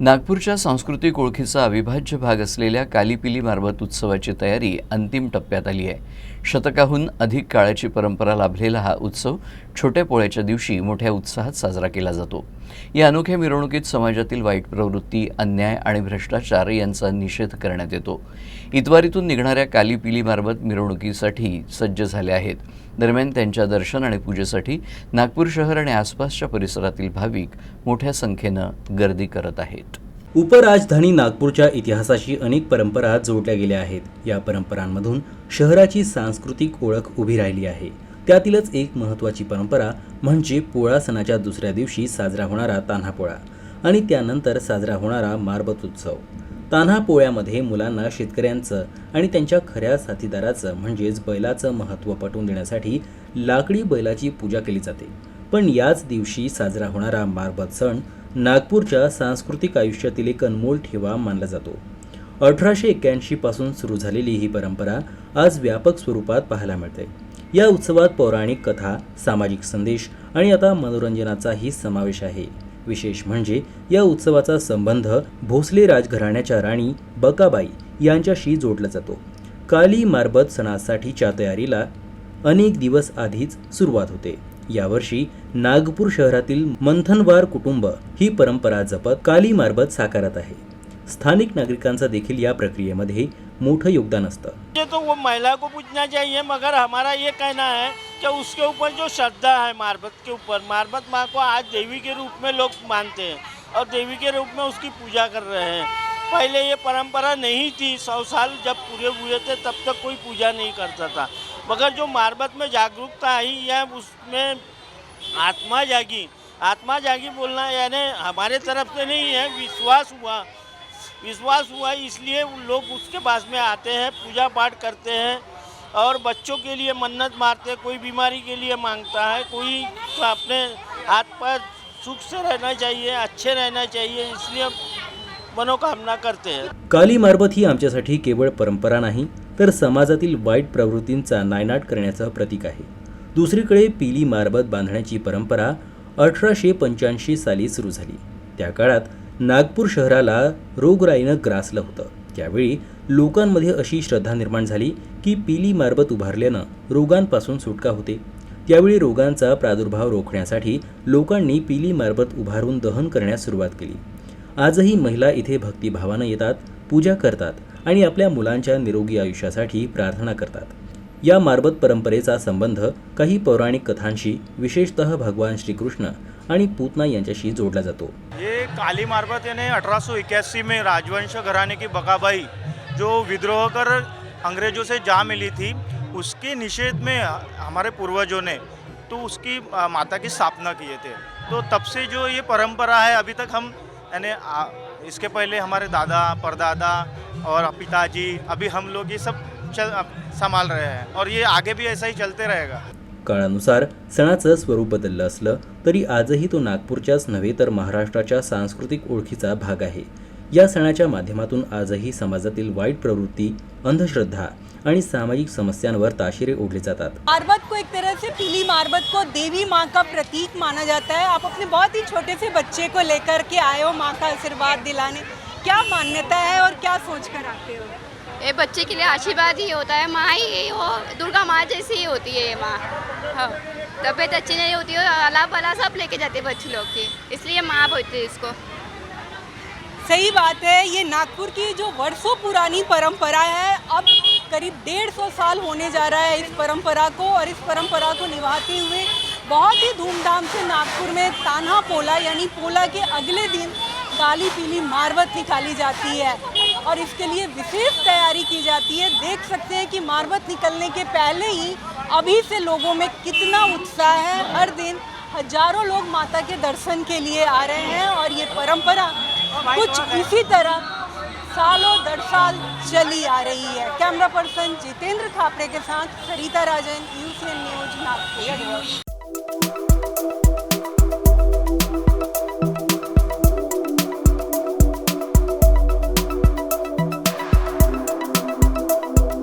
नागपूरच्या सांस्कृतिक ओळखीचा अविभाज्य भाग असलेल्या कालीपिली मारबत उत्सवाची तयारी अंतिम टप्प्यात आली आहे. शतकाहून अधिक काळाची परंपरा लाभलेला हा उत्सव छोट्या पोळ्याच्या दिवशी मोठ्या उत्साहात साजरा केला जातो. या अनोख्या मिरवणुकीत समाजातील वाईट प्रवृत्ती अन्याय आणि भ्रष्टाचार यांचा निषेध करण्यात येतो. इतवारीतून निघणाऱ्या कालीपिली मारबत मिरवणुकीसाठी सज्ज झाले आहेत. दरम्यान त्यांच्या दर्शन आणि पूजेसाठी नागपूर शहर आणि आसपासच्या परिसरातील भाविक मोठ्या संख्येनं गर्दी करत आहेत. उपराजधानी नागपूरच्या इतिहासाशी अनेक परंपरा जोडल्या गेल्या आहेत. या परंपरांमधून शहराची सांस्कृतिक ओळख उभी राहिली आहे. त्यातीलच एक महत्त्वाची परंपरा म्हणजे पोळा सणाच्या दुसऱ्या दिवशी साजरा होणारा तान्हा पोळा आणि त्यानंतर साजरा होणारा मारबत उत्सव. तान्हा पोळ्यामध्ये मुलांना शेतकऱ्यांचं आणि त्यांच्या खऱ्या साथीदाराचं म्हणजेच बैलाचं महत्त्व पटवून देण्यासाठी लाकडी बैलाची पूजा केली जाते. पण याच दिवशी साजरा होणारा मारबत सण नागपूरच्या सांस्कृतिक आयुष्यातील एक अनमोल ठेवा मानला जातो. अठराशे एक्क्याऐंशीपासून पासून सुरू झालेली ही परंपरा आज व्यापक स्वरूपात पाहायला मिळते. या उत्सवात पौराणिक कथा सामाजिक संदेश आणि आता मनोरंजनाचाही समावेश आहे. विशेष म्हणजे या उत्सवाचा संबंध भोसले राजघराण्याच्या राणी बकाबाई यांच्याशी जोडला जातो. काली मारबत सणासाठीच्या तयारीला अनेक दिवस आधीच सुरुवात होते. यावर्षी नागपूर शहरातील मंथनवार कुटुंब ही परंपरा जपत काली मार्बत साकारत आहे. स्थानिक नागरिकांचा देखील या प्रक्रियेमध्ये मोठं योगदान असतं. तो वो महिला को पूछना चाहिए मगर हमारा ये कहना है कि उसके ऊपर जो श्रद्धा है मार्बत के ऊपर मार्बत माँ को आज देवी के रूप में लोग मानते हैं और देवी के रूप में उसकी पूजा कर रहे हैं। पहले ये परंपरा नहीं थी सौ साल जब पूरे हुए थे तब तक कोई पूजा नहीं करता था। मगर जो मार्बत में जागरूकता आई या उसमें आत्मा जागी। आत्मा जागी बोलना यानी हमारे तरफ से नहीं है विश्वास हुआ। विश्वास हुआ इसलिए लोग उसके पास में आते हैं पूजा पाठ करते हैं और बच्चों के लिए मन्नत मारते हैं कोई बीमारी के लिए मांगता है कोई तो अपने हाथ पर सुख से रहना चाहिए अच्छे रहना चाहिए इसलिए मनोकामना करते हैं। काली मारबत ही आमच्यासाठी केवळ परंपरा नाही तर समाजातील वाईट प्रवृत्तींचा नायनाट करण्याचं प्रतीक आहे. दुसरीकडे पिली मारबत बांधण्याची परंपरा अठराशे पंच्याऐंशी साली सुरू झाली. त्या काळात नागपूर शहराला रोगराईनं ग्रासलं होतं. त्यावेळी लोकांमध्ये अशी श्रद्धा निर्माण झाली की पिली मारबत उभारल्यानं रोगांपासून सुटका होते. त्यावेळी रोगांचा प्रादुर्भाव रोखण्यासाठी लोकांनी पिली मारबत उभारून दहन करण्यास सुरुवात केली. आजही महिला इथे भक्तिभावानं येतात पूजा करतात आणि आपल्या मुलांच्या निरोगी आयुष्यासाठी प्रार्थना करतात. या मारबत परंपरेचा संबंध काही पौराणिक कथांशी विशेषतः भगवान श्रीकृष्ण आणि पूतना यांच्याशी जोडला जातो. ये काली मार्बत यानी अठारह में राजवंश घराने की बकाबाई जो विद्रोह कर अंग्रेजों से जा मिली थी उसके निषेध में हमारे पूर्वजों ने तो उसकी माता की स्थापना किए थे। तो तब से जो ये परंपरा है अभी तक हम यानी आ, इसके पहले हमारे दादा परदादा और पिताजी अभी हम लोग ये सब चल संभाल रहे हैं और ये आगे भी ऐसा ही चलते रहेगा। काळानुसार सणाचं स्वरूप बदललं असलं तरी आजही तो नागपूरच्याच नव्हे तर महाराष्ट्राच्या सांस्कृतिक ओळखीचा भाग आहे. या सणाच्या माध्यमातून आजही समाजातील वाईट प्रवृत्ती अंधश्रद्धा आणि सामाजिक समस्यांवर ताशेरे ओढले जातात. मारबत को एक तरह से पीली मारबत को देवी माँ का प्रतीक माना जाता है। आप अपने बहुत ही छोटे से बच्चे को लेकर के आए हो माँ का आशीर्वाद दिलाने। क्या मान्यता है और क्या सोच कर आते हो? ये बच्चे के लिए आशीर्वाद ही होता है। माँ ही हो दुर्गा माँ जैसी ही होती है ये माँ। हाँ तबीयत अच्छी नहीं होती है अला बला सब लेके जाते हैं बच्चे लोग की। इसलिए माँ बोलते हैं इसको। सही बात है, ये नागपुर की जो वर्षों पुरानी परंपरा है, अब करीब डेढ़ सौ साल होने जा रहा है इस परंपरा को और इस परंपरा को निभाते हुए बहुत ही धूमधाम से नागपुर में तान्हा पोला, यानी पोला के अगले दिन काली पीली मारबत निकाली जाती है और इसके लिए विशेष तैयारी की जाती है। देख सकते हैं कि मारबत निकलने के पहले ही अभी से लोगों में कितना उत्साह है। हर दिन हज़ारों लोग माता के दर्शन के लिए आ रहे हैं और ये परंपरा कुछ इसी तरह सालों दर साल चली आ रही है। कैमरा पर्सन जितेंद्र खापड़े के साथ सरिता राजन यूसीएन न्यूज नागपुर।